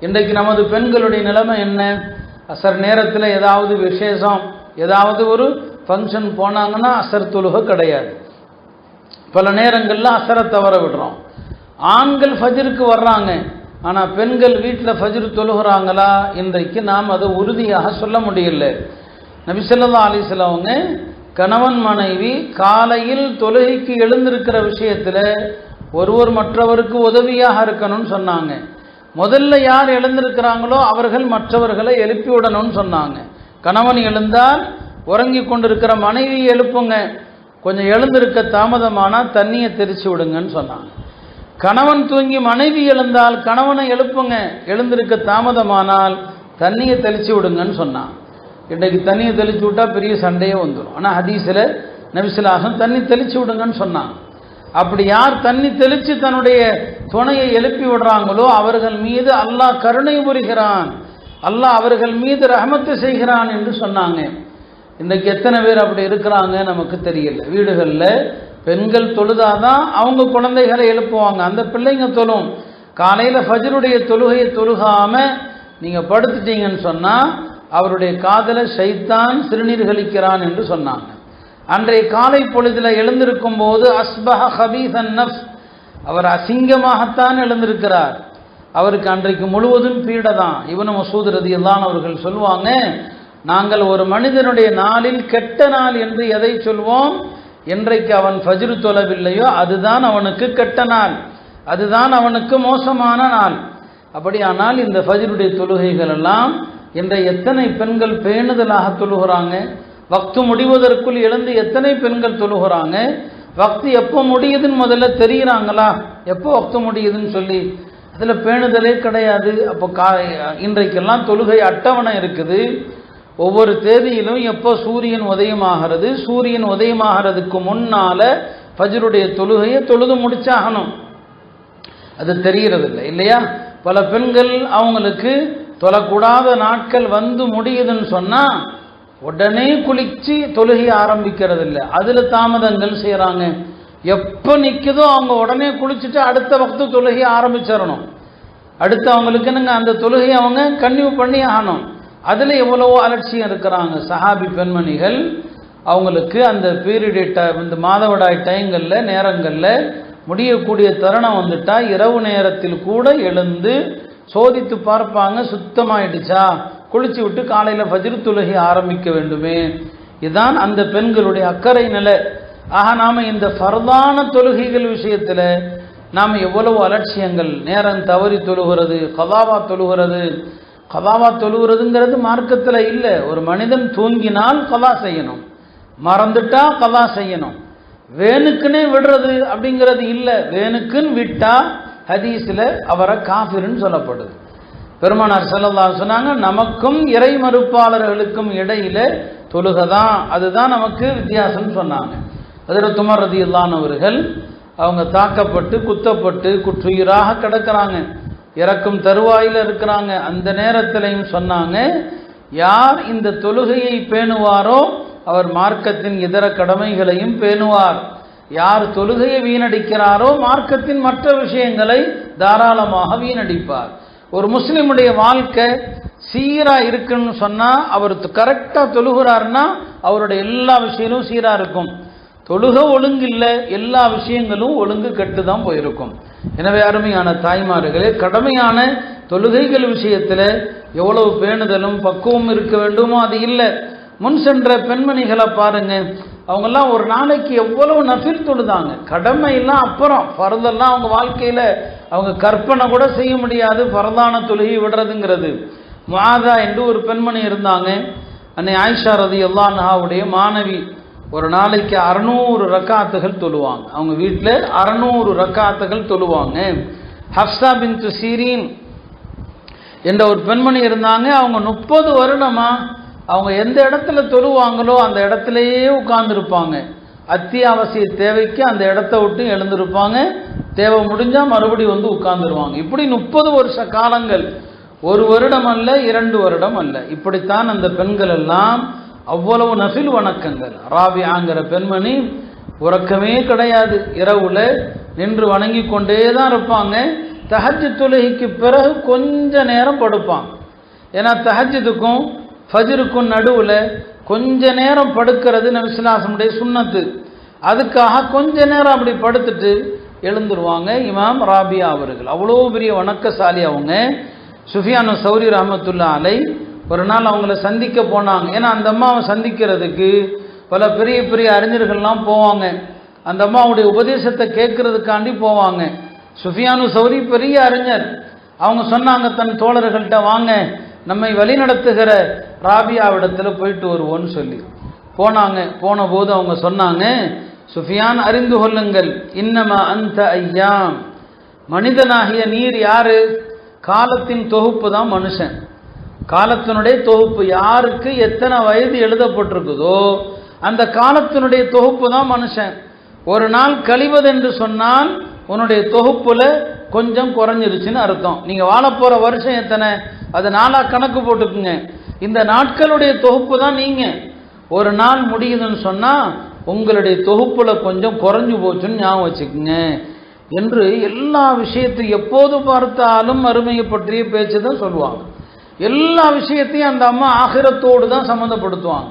இன்றைக்கு நமது பெண்களுடைய நிலைமை என்ன? அசர் நேரத்தில் ஏதாவது விசேஷம் ஏதாவது ஒரு ஃபங்க்ஷன் போனாங்கன்னா அசர் தொழுகை கிடையாது. பல நேரங்களில் அசரை தவற விடுறோம். ஆண்கள் ஃபஜிருக்கு வர்றாங்க. ஆனால் பெண்கள் வீட்டில் ஃபஜ்ரு தொழுகிறாங்களா? இன்றைக்கு நாம் அதை உறுதியாக சொல்ல முடியல. நபிசல்லா அலிஸ்லாம் அவங்க கணவன் மனைவி காலையில் தொழுகைக்கு எழுந்திருக்கிற விஷயத்தில் ஒருவர் மற்றவருக்கு உதவியாக இருக்கணும்னு சொன்னாங்க. முதல்ல யார் எழுந்திருக்கிறாங்களோ அவர்கள் மற்றவர்களை எழுப்பி விடணும்னு சொன்னாங்க. கணவன் எழுந்தால் உறங்கி கொண்டிருக்கிற மனைவி எழுப்புங்க. கொஞ்சம் எழுந்திருக்க தாமதமானால் தண்ணியை தெரிச்சு விடுங்கன்னு சொன்னாங்க. கணவன் தூங்கி மனைவி எழுந்தால் கணவனை எழுப்புங்க. எழுந்திருக்க தாமதமானால் தண்ணியை தெளிச்சு விடுங்கன்னு சொன்னான் இன்றைக்கு தண்ணியை தெளிச்சு விட்டால் பெரிய சண்டையே வந்துடும் ஆனால் ஹதீஸில் நபிசிலாசம் தண்ணி தெளிச்சு விடுங்கன்னு சொன்னான் அப்படி யார் தண்ணி தெளித்து தன்னுடைய துணையை எழுப்பி விடுறாங்களோ அவர்கள் மீது அல்லாஹ் கருணை புரிகிறான். அல்லாஹ் அவர்கள் மீது ரஹமத்து செய்கிறான் என்று சொன்னாங்க. இன்றைக்கு எத்தனை பேர் அப்படி இருக்கிறாங்க நமக்கு தெரியல. வீடுகளில் பெண்கள் தொழுதாதான் அவங்க குழந்தைகளை எழுப்புவாங்க. அந்த பிள்ளைங்க தொழும். காலையில் ஃபஜருடைய தொழுகையை தொழுகாமல் நீங்கள் படுத்துட்டீங்கன்னு சொன்னால் அவருடைய காதலை சைத்தான் சிறுநீர் கழிக்கிறான் என்று சொன்னாங்க. அன்றைய காலை பொழுதில் எழுந்திருக்கும் போது அஸ்பஹ ஹபீசன் நஃப்ஸ் அவர் அசிங்கமாகத்தான் எழுந்திருக்கிறார். அவருக்கு அன்றைக்கு முழுவதும் பீட தான் இவனு மசூத் ரதியெல்லாம் அவர்கள் சொல்லுவாங்க நாங்கள் ஒரு மனிதனுடைய நாளில் கெட்ட நாள் என்று எதை சொல்வோம்? என்றைக்கு அவன் ஃபஜ்ரு தொழவில்லையோ அதுதான் அவனுக்கு கெட்ட நாள். அதுதான் அவனுக்கு மோசமான நாள். அப்படியானால் இந்த ஃபஜ்ருடைய தொழுகைகள் எல்லாம் இன்றைய எத்தனை பெண்கள் பேணுதலாக தொழுகிறாங்க? வக்து முடிவதற்குள் எழுந்து எத்தனை பெண்கள் தொழுகிறாங்க? வக்து எப்போ முடியுதுன்னு முதல்ல தெரிகிறாங்களா எப்போ வக்து முடியுதுன்னு சொல்லி? அதில் பேணுதலே கிடையாது. அப்போ கா இன்றைக்கெல்லாம் தொழுகை அட்டவணை இருக்குது. ஒவ்வொரு தேதியிலும் எப்போ சூரியன் உதயமாகிறது? சூரியன் உதயமாகிறதுக்கு முன்னால் ஃபஜ்ருடைய தொழுகையை தொழுது முடிச்சாகணும். அது தெரிகிறதில்லை இல்லையா? பல பெண்கள் அவங்களுக்கு தொழக்கூடாத நாட்கள் வந்து முடியுதுன்னு சொன்னால் உடனே குளிச்சு தொழுகை ஆரம்பிக்கிறது இல்லை அதில் தாமதங்கள் செய்கிறாங்க எப்போ நிற்குதோ அவங்க உடனே குளிச்சுட்டு அடுத்த வக்து தொழுகையை ஆரம்பிச்சிடணும். அடுத்து அவங்களுக்கு என்னங்க அந்த தொழுகையை அவங்க கன்னியூ பண்ணி ஆகணும். அதில் எவ்வளவோ அலட்சியம் இருக்கிறாங்க. சஹாபி பெண்மணிகள் அவங்களுக்கு அந்த பீரியட் இந்த மாதவிடாய் டைங்களில் நேரங்களில் முடியக்கூடிய தருணம் வந்துட்டால் இரவு நேரத்தில் கூட எழுந்து சோதித்து பார்ப்பாங்க சுத்தமாயிடுச்சா? குளிச்சு விட்டு காலையில் ஃபஜ்ரு தொழுகை ஆரம்பிக்க வேண்டுமே. இதுதான் அந்த பெண்களுடைய அக்கறை நிலை. ஆக நாம் இந்த ஃபர்தான தொழுகைகள் விஷயத்தில் நாம் எவ்வளவு அலட்சியங்கள். நேரம் தவறி தொழுகிறது கதாவா தொழுகிறது. கதாவா தொழுகிறதுங்கிறது மார்க்கத்தில் இல்லை. ஒரு மனிதன் தூங்கினால் கதா செய்யணும். மறந்துட்டா கதா செய்யணும். வேணுக்குன்னே விடுறது அப்படிங்கிறது இல்லை. வேணுக்குன்னு விட்டா ஹதீஸில் அவரை காஃபிர்னு சொல்லப்படுது. பெருமானார் செல்லல்லா சொன்னாங்க நமக்கும் இறை மறுப்பாளர்களுக்கும் இடையில தொழுகதான் அதுதான் நமக்கு வித்தியாசம் சொன்னாங்க. அதில் துமர் ரதி அவர்கள் அவங்க தாக்கப்பட்டு குத்தப்பட்டு குற்றுயிராக கிடக்கிறாங்க. இறக்கும் தருவாயில் இருக்கிறாங்க. அந்த நேரத்திலையும் சொன்னாங்க யார் இந்த தொழுகையை பேணுவாரோ அவர் மார்க்கத்தின் இதர கடமைகளையும் பேணுவார். யார் தொழுகையை வீணடிக்கிறாரோ மார்க்கத்தின் மற்ற விஷயங்களை தாராளமாக வீணடிப்பார். ஒரு முஸ்லீமுடைய வாழ்க்கை சீராக இருக்குன்னு சொன்னால் அவர் கரெக்டாக தொழுகிறாருன்னா அவருடைய எல்லா விஷயங்களும் சீராக இருக்கும். தொழுக ஒழுங்கு இல்லை எல்லா விஷயங்களும் ஒழுங்கு கெட்டு தான் போயிருக்கும். எனவே அருமையான தாய்மார்களே கடமையான தொழுகைகள் விஷயத்தில் எவ்வளவு பேணுதலும் பக்குவம் இருக்க வேண்டுமோ அது இல்லை. முன் சென்ற பெண்மணிகளை பாருங்கள் அவங்கெல்லாம் ஒரு நாளைக்கு எவ்வளவு நஃபில் தொழுதாங்க. கடமையெல்லாம் அப்புறம். பரதெல்லாம் அவங்க வாழ்க்கையில் அவங்க கற்பனை கூட செய்ய முடியாது. பரதான தொழுகை விடுறதுங்கிறது. மாதா என்று ஒரு பெண்மணி இருந்தாங்க. அன்னை ஆயிஷா ரதி அல்லான்ஹாவுடைய மாணவி. ஒரு நாளைக்கு அறநூறு ரக்காத்துகள் தொழுவாங்க. அவங்க வீட்டில் அறநூறு ரக்காத்துகள் தொழுவாங்க. ஹப்சா பின் சீரீன் என்ற ஒரு பெண்மணி இருந்தாங்க. அவங்க முப்பது வருடமா அவங்க எந்த இடத்துல தொழுவாங்களோ அந்த இடத்துலையே உட்கார்ந்துருப்பாங்க. அத்தியாவசிய தேவைக்கு அந்த இடத்த விட்டு எழுந்திருப்பாங்க. தேவை முடிஞ்சால் மறுபடியும் வந்து உட்கார்ந்துருவாங்க. இப்படி முப்பது வருஷ காலங்கள். ஒரு வருடம் அல்ல இரண்டு வருடம் அல்ல. இப்படித்தான் அந்த பெண்கள் எல்லாம் அவ்வளவு நஃபில் வணக்கங்கள். ராபியாங்கிற பெண்மணி உறக்கமே கிடையாது. இரவுல நின்று வணங்கி கொண்டே தான் இருப்பாங்க. தஹஜ் தொழுகைக்கு பிறகு கொஞ்ச நேரம் படுப்பான். ஏன்னா தஹஜுக்கும் ஃபஜ்ருக்கும் நடுவில் கொஞ்ச நேரம் படுக்கிறது நபிசுல்லாசனுடைய சுண்ணத்து. அதுக்காக கொஞ்ச நேரம் அப்படி படுத்துட்டு எழுந்துருவாங்க இமாம் ராபியா அவர்கள். அவ்வளோ பெரிய வணக்கசாலி அவங்க. சுஃபியானு சௌரி ரஹமத்துல்லா அலை ஒரு நாள் அவங்கள சந்திக்க போனாங்க. ஏன்னா அந்த அம்மாவை சந்திக்கிறதுக்கு பல பெரிய பெரிய அறிஞர்கள்லாம் போவாங்க. அந்த அம்மாவுடைய உபதேசத்தை கேட்கறதுக்காண்டி போவாங்க. சுஃபியானு சௌரி பெரிய அறிஞர். அவங்க சொன்னாங்க தன் தோழர்கள்ட்ட வாங்க. நம்மை வழிநடத்துகிற ராபியாவிடத்தில் போயிட்டு வருவோன்னு சொல்லி. போனாங்க. போன போது அவங்க சொன்னாங்க சுஃபியான் அறிந்து கொள்ளுங்கள். இன்னமா அந்த ஐயாம். மனிதனாகிய நீர் யாரு? காலத்தின் தொகுப்பு தான் மனுஷன். காலத்தினுடைய தொகுப்பு யாருக்கு எத்தனை வயது எழுதப்பட்டிருக்குதோ அந்த காலத்தினுடைய தொகுப்பு தான் மனுஷன். ஒரு நாள் கழிவதென்று சொன்னால் உன்னுடைய தொகுப்புல கொஞ்சம் குறைஞ்சிருச்சுன்னு அர்த்தம். நீங்க வாழப்போற வருஷம் எத்தனை? அதை நாளாக கணக்கு போட்டுக்குங்க. இந்த நாட்களுடைய தொகுப்பு தான் நீங்கள் ஒரு நாள் முடியுதுன்னு சொன்னால் உங்களுடைய தொகுப்பில் கொஞ்சம் குறைஞ்சு போச்சுன்னு ஞாபகம் வச்சுக்கோங்க. என்று எல்லா விஷயத்தையும் எப்போது பார்த்தாலும் அருமையை பற்றிய பேச்சு தான் சொல்லுவாங்க. எல்லா விஷயத்தையும் அந்த அம்மா ஆகிரத்தோடு தான் சம்மந்தப்படுத்துவாங்க.